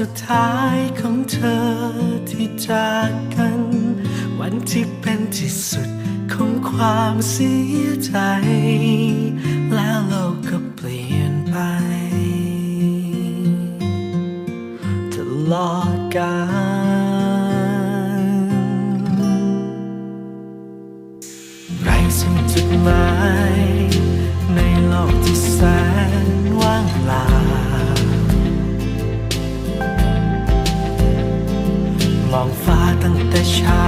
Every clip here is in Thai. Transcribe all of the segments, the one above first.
สุดท้ายของเธอที่จากกัน วันที่เป็นที่สุดของความเสียใจ แล้วโลกก็เปลี่ยนไป ตลอดกาล ตั้งแต่เช้า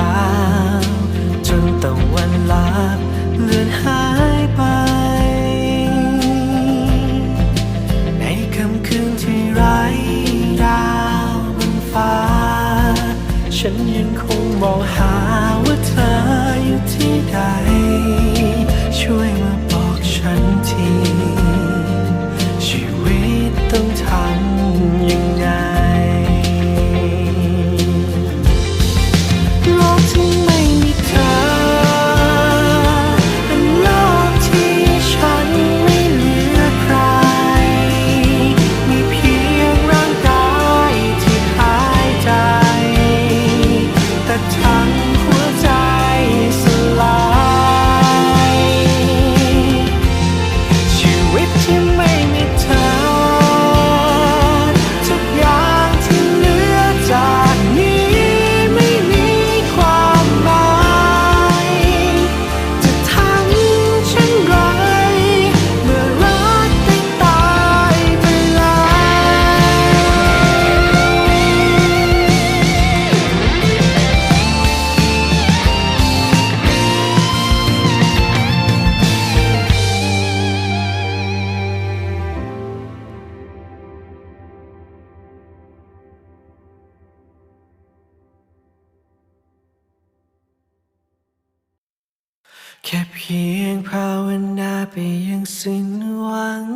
แค่เพียงภาวนาไปยังสิ้นหวัง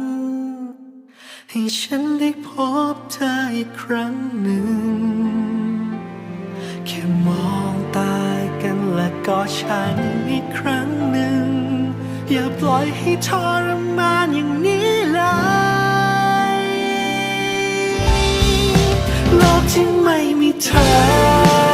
ให้ฉันได้พบเธออีกครั้งหนึ่ง แค่มองตากันและกอดฉันอีกครั้งหนึ่ง อย่าปล่อยให้ทรมานอย่างนี้เลยโลกที่ไม่มีเธอ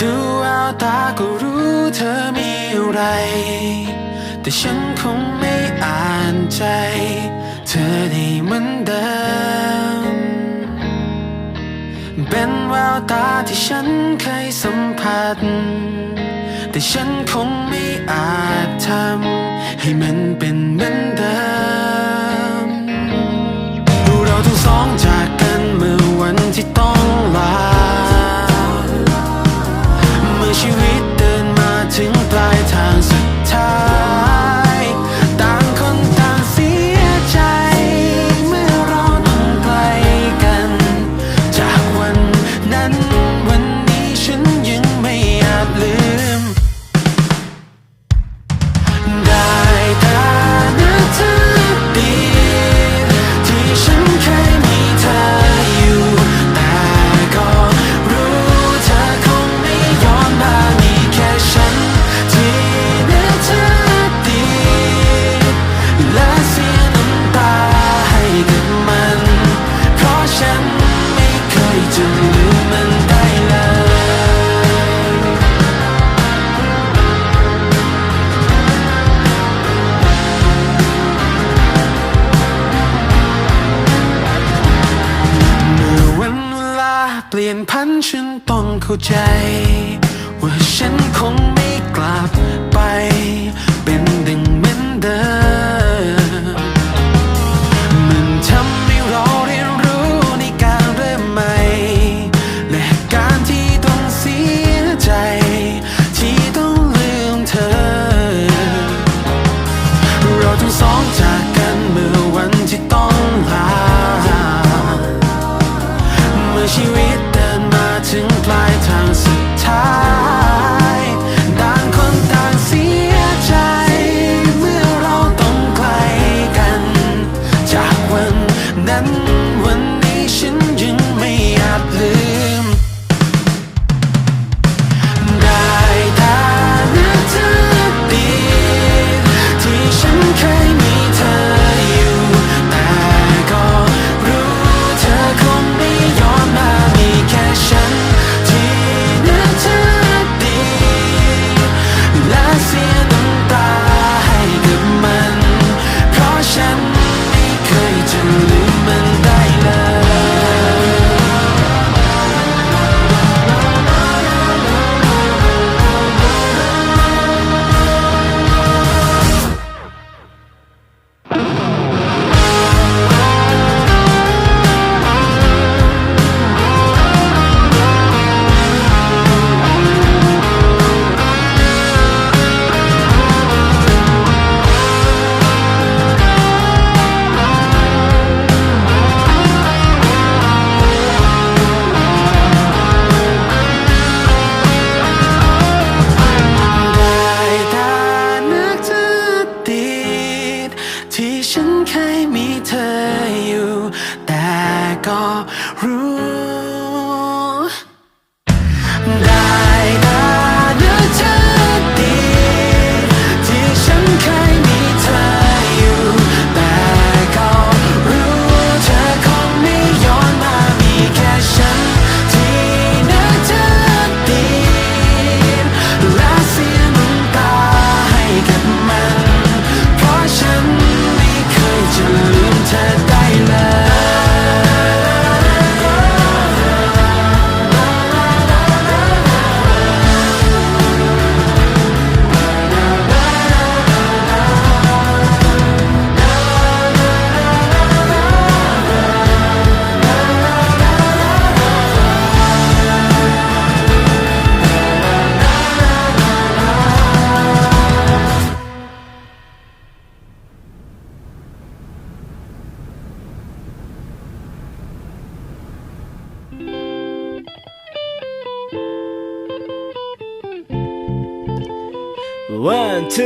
ดูแววตาก็รู้เธอมีอะไร แต่ฉันคงไม่อ่านใจ เธอได้เหมือนเดิม เป็นแววตาที่ฉันเคยสัมผัส แต่ฉันคงไม่อาจทำให้มันเป็นเหมือนเดิม เราทั้งสองจากกันเมื่อวันที่ต้องลา ต้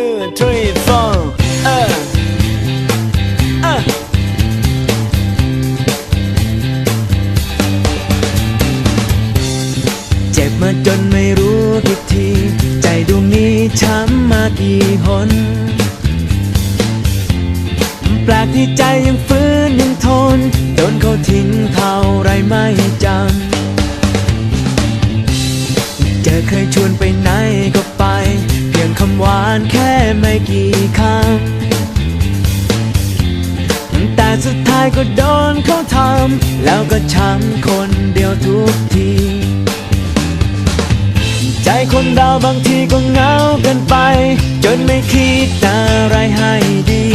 two, three, four. Uh. Uh. เจ็บมาจนไม่รู้กี่ที ใจดวงนี้ช้ำมากี่หน แปลกที่ใจยังฟื้นยังทนโดนเขาทิ้งเท่าไรไม่จำ เจอเคยชวนไปไหนก็ ยงคำหวานแค่ไม่กี่คำแต่สุดท้ายก็โดนเขาทำแล้วก็ช้ำคนเดียวทุกที ใจคนเราบางทีก็เหงาเกินไป จนไม่คิดอะไรให้ดี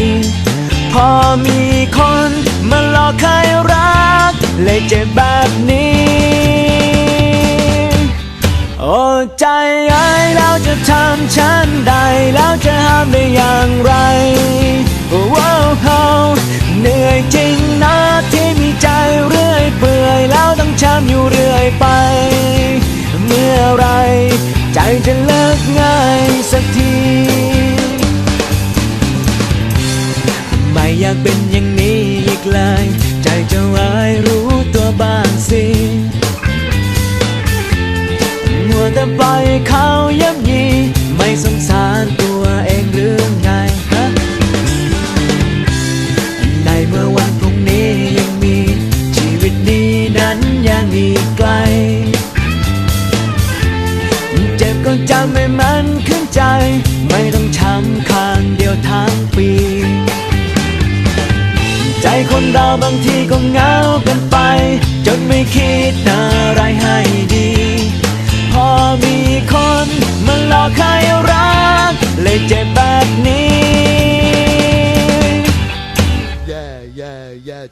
พอมีคนมาหลอกให้รัก เลยเจ็บแบบนี้ ใจเอ้ยแล้วจะทำฉันได้แล้วจะห้ามได้อย่างไรโอ้โหเหนื่อยจริงนะที่มีใจเรื่อยเปื่อยแล้วต้องช้ำอยู่เรื่อยไป เมื่อไรใจจะเลิกง่ายสักที ไม่อยากเป็นอย่าง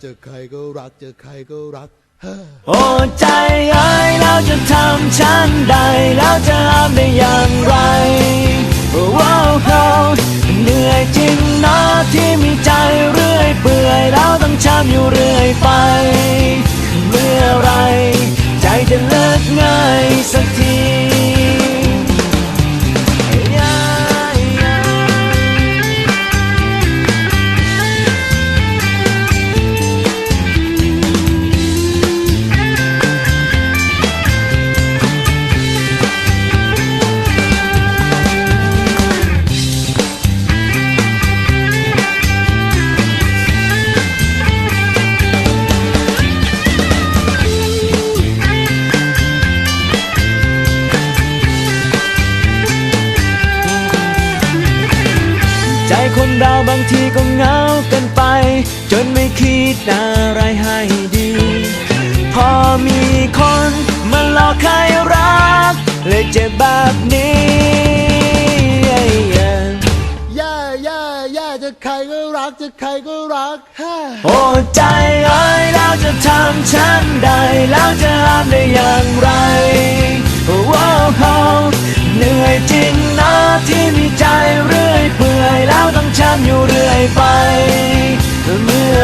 เจอใครก็รักเจอใครก็รักโอ้ใจเอ้ยแล้วจะทำฉันใดแล้วจะทำได้อย่างไรว้าวเขาเหนื่อยจริงนะที่มีใจเรื่อยเปื่อยแล้วต้องช้ำอยู่เรื่อยไป เมื่อไร ใจจะเลิกง่ายสักที ดอะไรให้ดี พอมีคนมาหลอกใครรัก เลยเจ็บแบบนี้แย่แย่แย่จะใครก็รักจะใครก็รักโอ้ใจเอ้ยแล้วจะทำฉันได้แล้วจะห้ามได้อย่างไรว้าวเหนื่อยจริงนะที่มีใจเรื่อยเปื่อยแล้วต้องช้ำอยู่เรื่อยไปเมื่อ